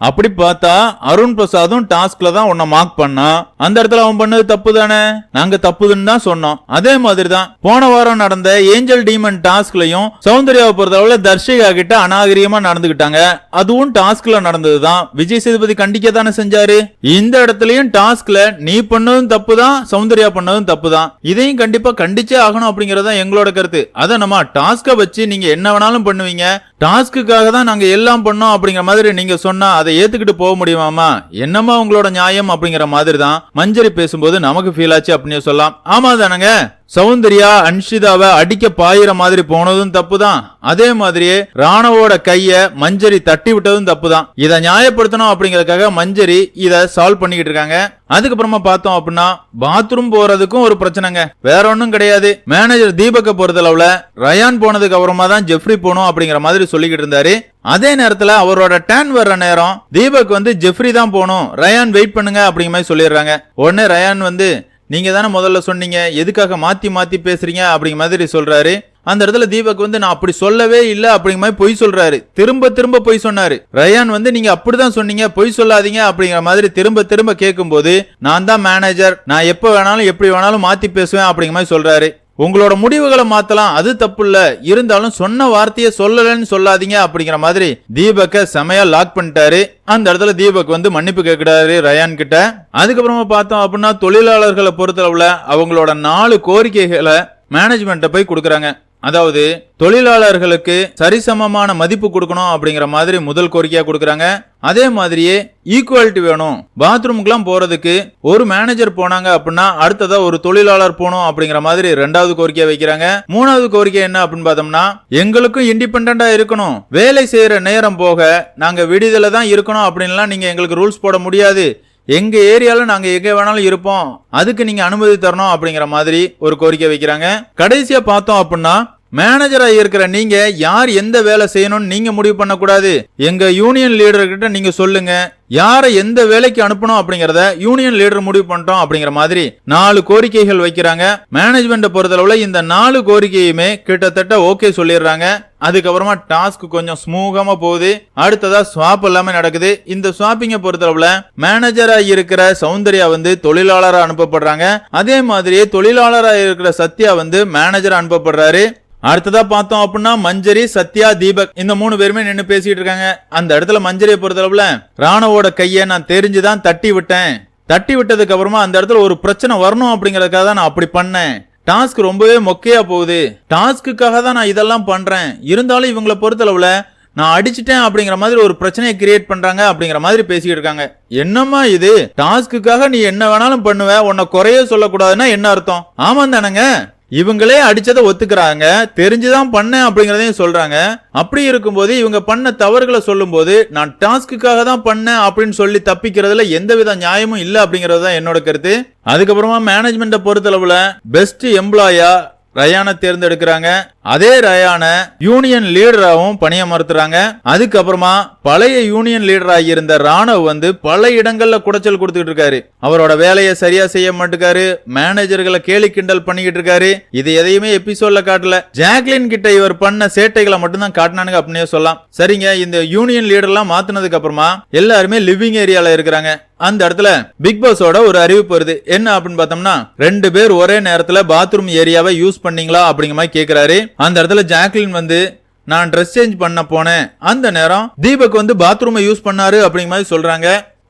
அப்படி பார்த்தா அருண் பிரசாதும் டாஸ்க்ல தான் உன்னை மார்க் பண்ணா. அந்த இடத்துல அவன் பண்ணது தப்பு தானே? நாங்க தப்புதுன்னு தான் சொன்னோம். அதே மாதிரி தான் போன வாரம் நடந்த ஏஞ்சல் டீமன் டாஸ்க்லயும் சௌந்தர்யாவை பொறுத்தளவுல தர்ஷிகா கிட்ட அநாகரிகமா நடந்துகிட்டாங்க அதுவும் டாஸ்க்ல நடந்ததுதான். விஜய் சேதுபதி கண்டிக்க தானே செஞ்சாரு? இந்த இடத்துலயும் டாஸ்க்ல நீ பண்ணதும் தப்பு தான் சௌந்தர்யா பண்ணதும் தப்பு தான் இதையும் கண்டிப்பா கண்டிச்சே ஆகணும் அப்படிங்கறத தான் எங்களோட கருத்து. அதை நம்ம டாஸ்க வச்சு நீங்க என்ன வேணாலும் பண்ணுவீங்க. டாஸ்க்குக்காக தான் நாங்க எல்லாம் பண்ணோம் அப்படிங்கிற மாதிரி நீங்க சொன்னா அதை ஏத்துக்கிட்டு போக முடியுமாமா? என்னமா உங்களோட நியாயம் அப்படிங்கிற மாதிரி தான். மஞ்சரி பேசும்போது நமக்கு ஃபீல் ஆச்சு அப்படின்னு சொல்லலாம். ஆமா தானங்க? சௌந்தர்யா அன்ஷிதாவை அடிக்க பாயிற மாதிரி போனதும் தப்பு தான் அதே மாதிரியே ராணவோட கைய மஞ்சரி தட்டி விட்டதும் தப்பு தான் இதை நியாயப்படுத்தணும் அப்படிங்கறதுக்காக மஞ்சரி இதை சால்வ் பண்ணிக்கிட்டு இருக்காங்க. அதுக்கப்புறமா பார்த்தோம் அப்படின்னா பாத்ரூம் போறதுக்கும் ஒரு பிரச்சனைங்க. வேற ஒன்றும் கிடையாது. மேனேஜர் தீபக்க பொறுத்தளவுல ரயான் போனதுக்கு அப்புறமா தான் ஜெஃப்ரி போகணும் அப்படிங்கிற மாதிரி சொல்லிக்கிட்டு இருந்தாரு. அதே நேரத்துல அவரோட டேன் வர்ற நேரம் தீபக் வந்து ஜெஃப்ரி தான் போகணும். ரயான் வெயிட் பண்ணுங்க அப்படிங்கிற மாதிரி சொல்லிடுறாங்க. உடனே ரயான் வந்து நீங்கள் தானே முதல்ல சொன்னீங்க எதுக்காக மாற்றி மாற்றி பேசுறீங்க அப்படிங்கிற மாதிரி சொல்கிறாரு அந்த இடத்துல தீபக் வந்து நான் அப்படி சொல்லவே இல்லை அப்படிங்கிற மாதிரி பொய் சொல்றாரு. திரும்ப திரும்ப பொய் சொன்னாரு. ரயான் வந்து நீங்க அப்படிதான் சொன்னீங்க பொய் சொல்லாதீங்க அப்படிங்கிற மாதிரி திரும்ப திரும்ப கேட்கும்போது நான் தான் மேனேஜர் நான் எப்போ வேணாலும் எப்படி வேணாலும் மாத்தி பேசுவேன் அப்படிங்கிற மாதிரி சொல்றாரு. உங்களோட முடிவுகளை மாத்தலாம். அது தப்பு இல்ல இருந்தாலும் சொன்ன வார்த்தையை சொல்லலன்னு சொல்லாதீங்க அப்படிங்கிற மாதிரி தீபக்க செமையா லாக் பண்ணிட்டாரு. அந்த இடத்துல தீபக் வந்து மன்னிப்பு கேட்கிறாரு ரயான் கிட்ட. அதுக்கப்புறமா பார்த்தோம் அப்படின்னா தொழிலாளர்களை பொறுத்தளவுல அவங்களோட நாலு கோரிக்கைகளை மேனேஜ்மெண்ட்டை போய் கொடுக்குறாங்க. அதாவது தொழிலாளர்களுக்கு சரிசமமான மதிப்பு கொடுக்கணும் அப்படிங்கிற மாதிரி முதல் கோரிக்கையா கொடுக்குறாங்க. அதே மாதிரியே ஈக்குவாலிட்டி வேணும். பாத்ரூமுக்குலாம் போறதுக்கு ஒரு மேனேஜர் போனாங்க அப்படின்னா அடுத்ததா ஒரு தொழிலாளர் போகணும் அப்படிங்கிற மாதிரி ரெண்டாவது கோரிக்கையை வைக்கிறாங்க. மூணாவது கோரிக்கை என்ன அப்படின்னு பார்த்தோம்னா எங்களுக்கும் இண்டிபெண்டா இருக்கணும். வேலை செய்யற நேரம் போக நாங்க விடுதலை தான் இருக்கணும் அப்படின்லாம் நீங்க எங்களுக்கு ரூல்ஸ் போட முடியாது. எங்கள் ஏரியாவில் நாங்கள் எங்கே வேணாலும் இருப்போம். அதுக்கு நீங்கள் அனுமதி தரணும் அப்படிங்கிற மாதிரி ஒரு கோரிக்கை வைக்கிறாங்க. கடைசியாக பார்த்தோம் அப்படின்னா மேனேஜராக இருக்கிற நீங்க யார் எந்த வேலை செய்யணும்னு நீங்க முடிவு பண்ணக்கூடாது. எங்க யூனியன் லீடர்கிட்ட நீங்க சொல்லுங்க. யாரை எந்த வேலைக்கு அனுப்பணும் அப்படிங்கறத யூனியன் லீடர் முடிவு பண்ணிட்டோம் அப்படிங்கிற மாதிரி நாலு கோரிக்கைகள் வைக்கிறாங்க. மேனேஜ்மெண்ட் பொறுத்தளவுல இந்த நாலு கோரிக்கையுமே கிட்டத்தட்ட ஓகே சொல்லிடுறாங்க. அதுக்கப்புறமா டாஸ்க் கொஞ்சம் ஸ்மூகமா போகுது. அடுத்ததா ஸ்வாப் எல்லாமே நடக்குது. இந்த ஸ்வாப்பிங்க பொறுத்தளவுல மேனேஜரா இருக்கிற சௌந்தர்யா வந்து தொழிலாளரா அனுப்பப்படுறாங்க. அதே மாதிரியே தொழிலாளரா இருக்கிற சத்யா வந்து மேனேஜரா அனுப்பப்படுறாரு. அடுத்ததா பார்த்தோம் அப்படின்னா மஞ்சரி சத்யா தீபக். இந்த மூணு பேருமே நின்று பேசிட்டு இருக்காங்க. அந்த இடத்துல மஞ்சரியை பொறுத்தளவுல ராணவோட கையை நான் தெரிஞ்சுதான் தட்டி விட்டேன். தட்டி விட்டதுக்கு அப்புறமா அந்த இடத்துல ஒரு பிரச்சனை வரணும் அப்படிங்கறதுக்காக தான் நான் அப்படி பண்ணேன். டாஸ்க் ரொம்பவே மொக்கையா போகுது. டாஸ்க்குக்காக தான் நான் இதெல்லாம் பண்றேன். இருந்தாலும் இவங்களை பொறுத்தளவுல நான் அடிச்சிட்டேன் அப்படிங்கிற மாதிரி ஒரு பிரச்சனையை கிரியேட் பண்றாங்க அப்படிங்கிற மாதிரி பேசிக்கிட்டு இருக்காங்க. என்னம்மா இது? டாஸ்க்குக்காக நீ என்ன வேணாலும் பண்ணுவ உன்னை குறைய சொல்லக்கூடாதுன்னா என்ன அர்த்தம்? ஆமா தானங்க? இவங்களே அடிச்சதை ஒத்துக்கிறாங்க. தெரிஞ்சுதான் பண்ணேன் அப்படிங்கறதையும் சொல்றாங்க. அப்படி இருக்கும்போது இவங்க பண்ண தவறுகளை சொல்லும்போது நான் டாஸ்க்குக்காக தான் பண்ணேன் அப்படின்னு சொல்லி தப்பிக்கிறதுல எந்தவித நியாயமும் இல்ல அப்படிங்கறது தான் என்னோட கருத்து. அதுக்கப்புறமா மேனேஜ்மெண்ட்டை பொறுத்தளவுல பெஸ்ட் எம்ப்ளாயா ரயானை தேர்ந்தெடுக்கிறாங்க. அதே ரயான யூனியன் லீடராகவும் பணியமர்த்துறாங்க. அதுக்கப்புறமா பழைய யூனியன் லீடராக இருந்த ராணவ் வந்து பல இடங்கள்ல குடைச்சல் கொடுத்துட்டு இருக்காரு. அவரோட வேலையை சரியா செய்ய மாட்டுக்காரு. மேனேஜர்களை கேலி கிண்டல் பண்ணிக்கிட்டு இருக்காரு. இது எதையுமே எபிசோட்ல காட்டல. ஜாக்லின் கிட்ட இவர் பண்ண சேட்டைகளை மட்டும்தான் காட்டினானுங்க அப்படின்னே சொல்லலாம். சரிங்க இந்த யூனியன் லீடர்லாம் மாத்தினதுக்கு அப்புறமா எல்லாருமே லிவிங் ஏரியால இருக்கிறாங்க. அந்த இடத்துல பிக் பாஸோட ஒரு அறிவிப்பு வருது. என்ன அப்படின்னு பார்த்தோம்னா ரெண்டு பேர் ஒரே நேரத்துல பாத்ரூம் ஏரியாவை யூஸ் பண்ணீங்களா அப்படிங்கிற மாதிரி கேக்குறாரு. அந்த இடத்துல ஜாக்லின் வந்து நான் ட்ரெஸ் சேஞ்ச் பண்ண போனேன். அந்த நேரம் தீபக் வந்து பாத்ரூமை யூஸ் பண்ணாரு அப்படிங்கிற மாதிரி சொல்றாங்க.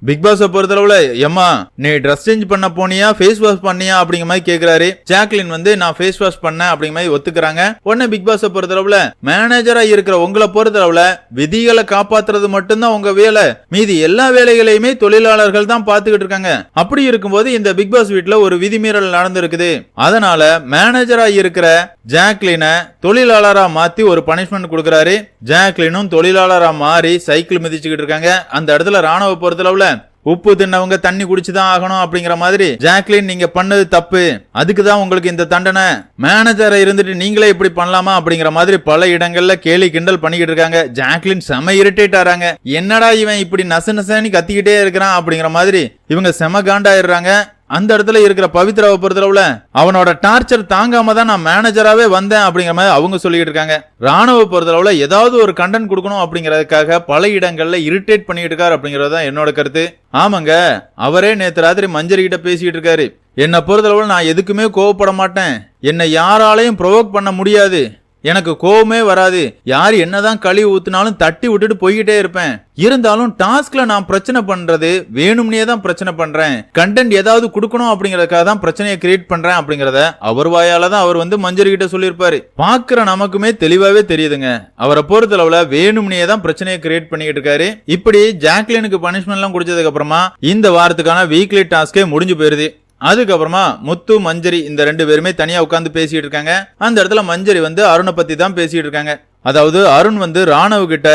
பிக் பாஸ பொறுத்தளவுல எம்மா நீ ட்ரெஸ் சேஞ்ச் பண்ண போனியா ஃபேஸ் வாஷ் பண்ணியா? அப்படிங்கிற மாதிரி கேக்குறாரு. ஜாக்லின் வந்து நான் ஃபேஸ் வாஷ் பண்ணேன் அப்படிங்கிற மாதிரி ஒத்துக்கிறாங்க. உடனே பிக் பாஸ பொறுத்தளவுல மேனேஜரா இருக்கிற உங்களை பொறுத்தளவுல விதிகளை காப்பாத்துறது மட்டும்தான் உங்க வேலை. மீதி எல்லா வேலைகளையுமே தொழிலாளர்கள் தான் பாத்துக்கிட்டு இருக்காங்க. அப்படி இருக்கும்போது இந்த பிக் பாஸ் வீட்டுல ஒரு விதிமீறல் நடந்திருக்குது. அதனால மேனேஜரா இருக்கிற ஜாக்லினை தொழிலாளரா மாத்தி ஒரு பனிஷ்மெண்ட் கொடுக்குறாரு. ஜாக்லினும் தொழிலாளரா மாறி சைக்கிள் மிதிச்சுக்கிட்டு இருக்காங்க. அந்த இடத்துல ராணுவ பொறுத்தளவுல உப்பு தின்னவங்க தண்ணி குடிச்சுதான் ஆகணும் அப்படிங்கிற மாதிரி ஜாக்லின் நீங்க பண்ணது தப்பு. அதுக்கு தான் உங்களுக்கு இந்த தண்டனை. மேனேஜரை இருந்துட்டு நீங்களே இப்படி பண்ணலாமா அப்படிங்கிற மாதிரி பல இடங்கள்ல கேலி கிண்டல் பண்ணிக்கிட்டு இருக்காங்க. ஜாக்லின் செம இரிட்டேட் ஆறாங்க. என்னடா இவன் இப்படி நச நசனி கத்திக்கிட்டே இருக்கிறான் அப்படிங்கிற மாதிரி இவங்க செம காண்டாயிடுறாங்க. அந்த இடத்துல இருக்கிற பவித்ராவை பொறுத்தளவுல அவனோட டார்ச்சர் தாங்காம தான் நான் மேனேஜராகவே வந்தேன் அப்படிங்கிற மாதிரி அவங்க சொல்லிட்டு இருக்காங்க. ராணுவ பொறுத்தளவுல ஏதாவது ஒரு கண்டென்ட் கொடுக்கணும் அப்படிங்கிறதுக்காக பல இடங்கள்ல இரிட்டேட் பண்ணிட்டு இருக்காரு அப்படிங்கறது தான் என்னோட கருத்து. ஆமாங்க அவரே நேற்று ராத்திரி மஞ்சரி கிட்ட பேசிட்டு இருக்காரு. என்னை பொறுத்தளவுல நான் எதுக்குமே கோவப்பட மாட்டேன். என்னை யாராலையும் ப்ரொவோக் பண்ண முடியாது. எனக்கு கோவமே வராது. யார் என்னதான் கழுவி ஊத்துனாலும் தட்டி விட்டுட்டு போய்கிட்டே இருப்பேன். இருந்தாலும் டாஸ்க்ல நான் பிரச்சனை பண்றது வேணும்னே தான் பிரச்சனை பண்றேன். கண்டென்ட் ஏதாவது கொடுக்கணும் அப்படிங்கறதுக்காக தான் பிரச்சனையை கிரியேட் பண்றேன் அப்படிங்கறத அவர் வாயால தான் அவர் வந்து மஞ்சரி கிட்ட சொல்லியிருப்பாரு. பாக்குற நமக்குமே தெளிவாவே தெரியுதுங்க. அவரை பொறுத்தளவுல வேணும்னே தான் பிரச்சனையை கிரியேட் பண்ணிக்கிட்டு இருக்காரு. இப்படி ஜாக்லினுக்கு பனிஷ்மெண்ட் எல்லாம் குடிச்சதுக்கு அப்புறமா இந்த வாரத்துக்கான வீக்லி டாஸ்கே முடிஞ்சு போயிருது. அதுக்கப்புறமா முத்து மஞ்சரி இந்த ரெண்டு பேருமே தனியா உட்காந்து பேசிட்டு இருக்காங்க. அந்த இடத்துல மஞ்சரி வந்து அருணை பத்தி தான் பேசிட்டு இருக்காங்க. அதாவது அருண் வந்து ராணவ கிட்ட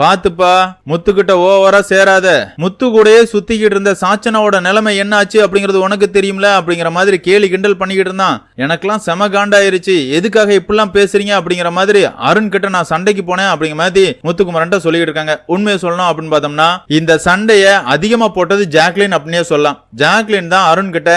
பாத்துப்பா முத்துக்கிட்ட ஓவரா சேராத. முத்து கூடயே சுத்திக்கிட்டு இருந்த சாச்சனாவோட நிலைமை என்னாச்சு அப்படிங்கறது உனக்கு தெரியும்ல அப்படிங்கிற மாதிரி கேலி கிண்டல் பண்ணிக்கிட்டு இருந்தான். எனக்கெல்லாம் செம காண்டாயிருச்சு. எதுக்காக இப்படிலாம் பேசுறீங்க அப்படிங்கிற மாதிரி அருண் கிட்ட நான் சண்டைக்கு போனேன் அப்படிங்கிற மாதிரி முத்துக்குமரன்ட்ட சொல்லிக்கிட்டு இருக்காங்க. உண்மையை சொல்லணும் அப்படின்னு பார்த்தோம்னா இந்த சண்டைய அதிகமா போட்டது ஜாக்லின் அப்படின்னே சொல்லலாம். ஜாக்லின் தான் அருண் கிட்ட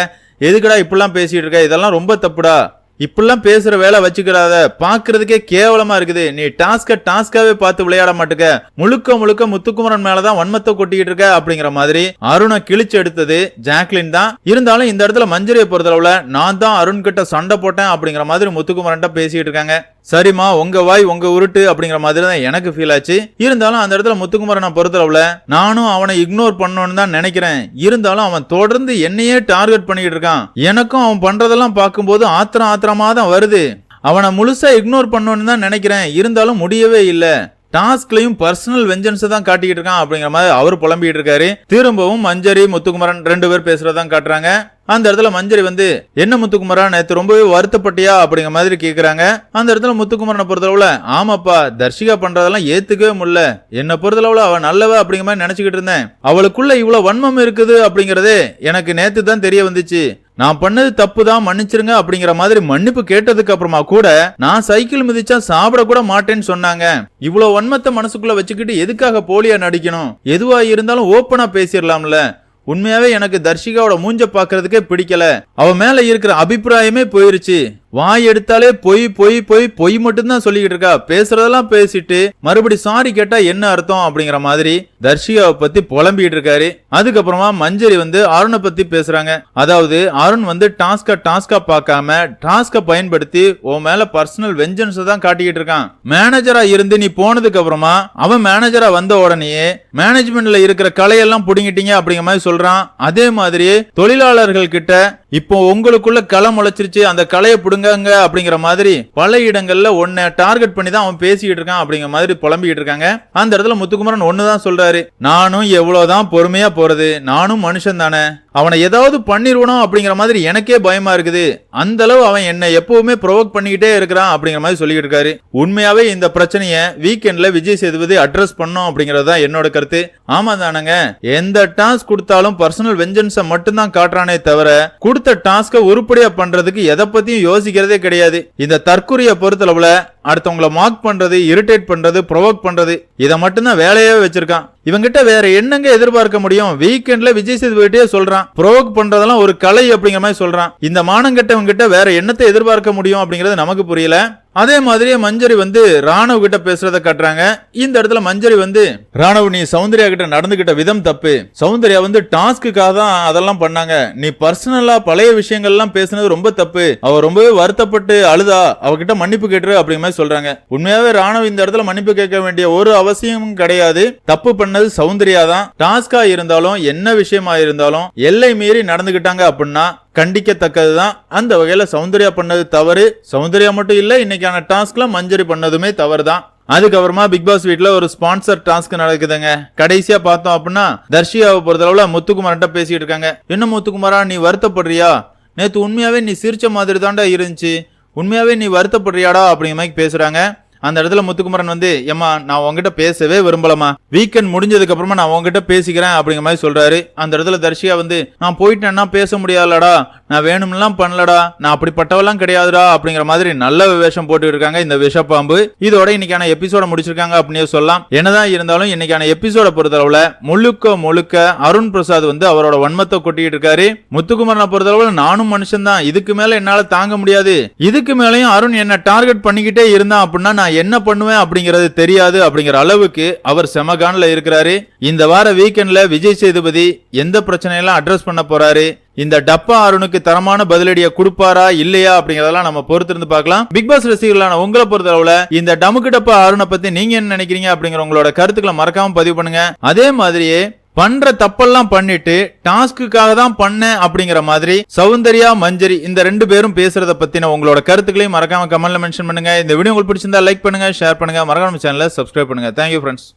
எதுக்குடா இப்படிலாம் பேசிட்டு இருக்க? இதெல்லாம் ரொம்ப தப்புடா. இப்படிலாம் பேசுற வேலை வச்சுக்கிறாத பாக்குறதுக்கே கேவலமா இருக்குது. நீ டாஸ்க டாஸ்காவே பார்த்து விளையாட மாட்டுக்க. முழுக்க முழுக்க முத்துக்குமரன் மேலதான் வன்மத்தை கொட்டிக்கிட்டு இருக்க அப்படிங்கிற மாதிரி அருணை கிழிச்சு எடுத்தது ஜாக்லின் தான். இருந்தாலும் இந்த இடத்துல மஞ்சரியை பொறுத்தளவுல நான் தான் அருண் கிட்ட சண்டை போட்டேன் அப்படிங்கிற மாதிரி முத்துக்குமரன்ட்ட பேசிட்டு இருக்காங்க. சரிம்மா உங்க வாய் உங்க உருட்டு அப்படிங்கிற மாதிரி தான் எனக்கு ஃபீல் ஆச்சு. இருந்தாலும் அந்த இடத்துல முத்துக்குமரனை பொறுத்தளவுல நானும் அவனை இக்னோர் பண்ணணும்னு தான் நினைக்கிறேன். இருந்தாலும் அவன் தொடர்ந்து என்னையே டார்கெட் பண்ணிக்கிட்டு இருக்கான். எனக்கும் அவன் பண்றதெல்லாம் பார்க்கும்போது ஆத்திரம் ஆத்திரமா தான் வருது. அவனை முழுசா இக்னோர் பண்ணணும்னு தான் நினைக்கிறேன். இருந்தாலும் முடியவே இல்லை. டாஸ்க்லையும் பர்சனல் வெஞ்சன்ஸ் தான் காட்டிக்கிட்டு இருக்கான் அப்படிங்கிற மாதிரி அவர் புலம்பிட்டு இருக்காரு. திரும்பவும் மஞ்சரி முத்துக்குமரன் ரெண்டு பேர் பேசுறதான் காட்டுறாங்க. அந்த இடத்துல மஞ்சரி வந்து என்ன முத்துக்குமரா நேற்று ரொம்பவே வருத்தப்பட்டியா? அப்படிங்கிற மாதிரி கேக்குறாங்க. அந்த இடத்துல முத்துக்குமரனை பொறுத்தளவுல ஆமாப்பா தர்ஷிகா பண்றதெல்லாம் ஏத்துக்கவே முடியல. என்ன பொறுத்தளவுல அவ நல்லவ அப்படிங்கிற மாதிரி நினைச்சுக்கிட்டு இருந்தேன். அவளுக்குள்ள இவ்வளவு வன்மம் இருக்குது அப்படிங்கறதே எனக்கு நேத்து தான் தெரிய வந்துச்சு. நான் பண்ணது தப்பு தான் மன்னிச்சிருங்க அப்படிங்கிற மாதிரி மன்னிப்பு கேட்டதுக்கு அப்புறமா கூட நான் சைக்கிள் மிதிச்சா சாப்பிட கூட மாட்டேன்னு சொன்னாங்க. இவ்வளவு வன்மத்தை மனசுக்குள்ள வச்சுக்கிட்டு எதுக்காக போலியா நடிக்கணும்? எதுவா இருந்தாலும் ஓப்பனா பேசிடலாம்ல. உண்மையாவே எனக்கு தர்ஷிகாவோட மூஞ்ச பாக்குறதுக்கே பிடிக்கல. அவ மேல இருக்கிற அபிப்பிராயமே போயிருச்சு. வாய் எடுத்தாலே பொய் பொய் பொய் பொய் மட்டும்தான் சொல்லிக்கிட்டு இருக்கா. பேசுறதெல்லாம் பேசிட்டு மறுபடி சாரி கேட்டா என்ன அர்த்தம் அப்படிங்கிற மாதிரி தர்ஷிகாவை பத்தி புலம்பிட்டு இருக்காரு. அதுக்கப்புறமா மஞ்சரி வந்து அருணை பத்தி பேசுறாங்க. அதாவது அருண் வந்து டாஸ்க டாஸ்கா பார்க்காம டாஸ்க பயன்படுத்தி உன் மேல பர்சனல் வெஞ்சன்ஸ் தான் காட்டிக்கிட்டு இருக்கான். மேனேஜரா இருந்து நீ போனதுக்கு அப்புறமா அவன் மேனேஜரா வந்த உடனேயே மேனேஜ்மெண்ட்ல இருக்கிற கலையெல்லாம் புடுங்கிட்டீங்க அப்படிங்கிற மாதிரி சொல்றான். அதே மாதிரி தொழிலாளர்கள் கிட்ட இப்போ உங்களுக்குள்ள களை முளைச்சிருச்சு. அந்த கலையை அங்கங்க அப்படிங்கிற மாதிரி பல இடங்கள்ல ஒன்ன டார்கெட் பண்ணி தான் அவன் பேசிக்கிட்டு இருக்கான் அப்படிங்கிற மாதிரி புலம்பிக்கிட்டு இருக்காங்க. அந்த இடத்துல முத்துக்குமரன் ஒண்ணுதான் சொல்றாரு. நானும் எவ்வளவுதான் பொறுமையா போறது. நானும் மனுஷன் தானே. அவனை ஏதாவது பண்ணிருவணும் அப்படிங்கிற மாதிரி எனக்கே பயமா இருக்குது. அந்த அளவு அவன் என்னை எப்பவுமே ப்ரொவோக் பண்ணிக்கிட்டே இருக்கிறான் அப்படிங்கிற மாதிரி சொல்லிக்கிட்டு இருக்காரு. உண்மையாவே இந்த பிரச்சனையை வீக்கெண்ட்ல விஜய் சேதுபதி அட்ரஸ் பண்ணோம் அப்படிங்கறது தான் என்னோட கருத்து. ஆமா தானங்க எந்த டாஸ்க் கொடுத்தாலும் பர்சனல் வெஞ்சன்ஸை மட்டும்தான் காட்டுறானே தவிர கொடுத்த டாஸ்க உருப்படியா பண்றதுக்கு எதை பத்தியும் யோசிக்கிறதே கிடையாது. இந்த தற்கொலையை பொறுத்தளவுல அடுத்தவங்கள மார்க் பண்றது இரிட்டேட் பண்றது ப்ரொவோக் பண்றது இதை மட்டும்தான் வேலையாவே வச்சிருக்கான். இவங்கிட்ட வேற என்னங்க எதிர்பார்க்க முடியும்? வீக்கெண்ட்ல விஜய் சேதுபதியே சொல்றான். ப்ரோவோக் பண்றதெல்லாம் ஒரு கலை அப்படிங்கிற மாதிரி சொல்றான். இந்த மானங்கெட்டவங்க கிட்ட வேற என்னத்தை எதிர்பார்க்க முடியும் அப்படிங்கறது நமக்கு புரியல. அதே மாதிரியே மஞ்சரி வந்து ராணவ் கிட்ட பேசுறத காட்டுறாங்க. இந்த இடத்துல மஞ்சரி வந்து ராணவ் நீ சௌந்தர்யா கிட்ட நடந்துகிட்ட விதம் தப்பு. சௌந்தர்யா வந்து டாஸ்க்குக்காக தான் அதெல்லாம் பண்ணாங்க. நீ பர்சனலா பழைய விஷயங்கள்லாம் பேசுனது ரொம்ப தப்பு. அவ ரொம்பவே வருத்தப்பட்டு அழுதா. அவகிட்ட மன்னிப்பு கேட்டுரு அப்படிங்கிற மாதிரி சொல்றாங்க. உண்மையாவே ராணவ் இந்த இடத்துல மன்னிப்பு கேட்க வேண்டிய ஒரு அவசியமும் கிடையாது. தப்பு பண்ணது சௌந்தர்யா தான். டாஸ்கா இருந்தாலும் என்ன விஷயமா இருந்தாலும் எல்லை மீறி நடந்துகிட்டாங்க அப்படின்னா கண்டிக்கத்தக்கது தான் அந்த வகையில் சௌந்தர்யா பண்ணது தவறு. சௌந்தர்யா மட்டும் இல்லை இன்னைக்கான டாஸ்க்ல மஞ்சரி பண்ணதுமே தவறு தான் அதுக்கப்புறமா பிக் பாஸ் வீட்டில் ஒரு ஸ்பான்சர் டாஸ்க் நடக்குதுங்க. கடைசியா பார்த்தோம் அப்படின்னா தர்ஷியாவை பொறுத்தளவுல முத்துக்குமார்கிட்ட பேசிட்டு இருக்காங்க. என்ன முத்துக்குமாரா நீ வருத்தப்படுறியா? நேத்து உண்மையாவே நீ சிரிச்ச மாதிரி தாண்டா இருந்துச்சு. உண்மையாவே நீ வருத்தப்படுறியாடா அப்படிங்கிற மாதிரி பேசுறாங்க. அந்த இடத்துல முத்துக்குமரன் வந்து ஏமா நான் உங்ககிட்ட பேசவே விரும்பலமா வீக்கெண்ட் முடிஞ்சதுக்கு அப்புறமா நான் உங்ககிட்ட பேசிக்கிறேன் அப்படிங்கிற மாதிரி சொல்றாரு. அந்த இடத்துல தர்ஷியா வந்து நான் போயிட்டேன்னா பேச முடியாதுலடா. நான் வேணும்லாம் பண்ணலடா. நான் அப்படிப்பட்டவெல்லாம் கிடையாதுடா அப்படிங்கிற மாதிரி நல்ல வேஷம் போட்டு இருக்காங்க இந்த விஷப்பாம்பு. இதோட இன்னைக்கான எபிசோட முடிச்சிருக்காங்க அப்படின்னு சொல்லலாம். என்னதான் இருந்தாலும் இன்னைக்கான எபிசோட பொறுத்தளவுல முழுக்க முழுக்க அருண் பிரசாத் வந்து அவரோட வன்மத்தை கொட்டிட்டு இருக்காரு. முத்துக்குமரனை பொறுத்தளவுல நானும் மனுஷன் தான் இதுக்கு மேல என்னால தாங்க முடியாது. இதுக்கு மேலயும் அருண் என்ன டார்கெட் பண்ணிக்கிட்டே இருந்தான் அப்படின்னா நான் என்ன பண்ணுவேன் அப்படிங்கறது தெரியாது அப்படிங்கிற அளவுக்கு அவர் செமகான்ல இருக்கிறாரு. இந்த வார வீக்கெண்ட்ல விஜய் சேதுபதி எந்த பிரச்சனையெல்லாம் அட்ரஸ் பண்ண போறாரு? இந்த டப்பா அருணுக்கு தரமான பதிலடியை கொடுப்பாரா இல்லையா அப்படிங்கறதெல்லாம் நம்ம பொறுத்திருந்து பார்க்கலாம். பிக் பாஸ் ரசிகர்களான உங்களை பொறுத்தளவுல இந்த டமுக்கு டப்பா அருணை பத்தி நீங்க என்ன நினைக்கிறீங்க அப்படிங்கிற உங்களோட கருத்துக்களை மறக்காம பதிவு பண்ணுங்க. அதே மாதிரியே பண்ற தப்பெல்லாம் பண்ணிட்டு டாஸ்க்குக்காக தான் பண்ணேன் அப்படிங்கிற மாதிரி சௌந்தர்யா மஞ்சரி இந்த ரெண்டு பேரும் பேசுறத பத்தின உங்களோட கருத்துக்களையும் மறக்காம கமெண்ட்ல மென்ஷன் பண்ணுங்க. இந்த வீடியோ உங்களுக்கு பிடிச்சிருந்தா லைக் பண்ணுங்க ஷேர் பண்ணுங்க. மறக்காம சேனலை சப்ஸ்கிரைப் பண்ணுங்க. Thank you friends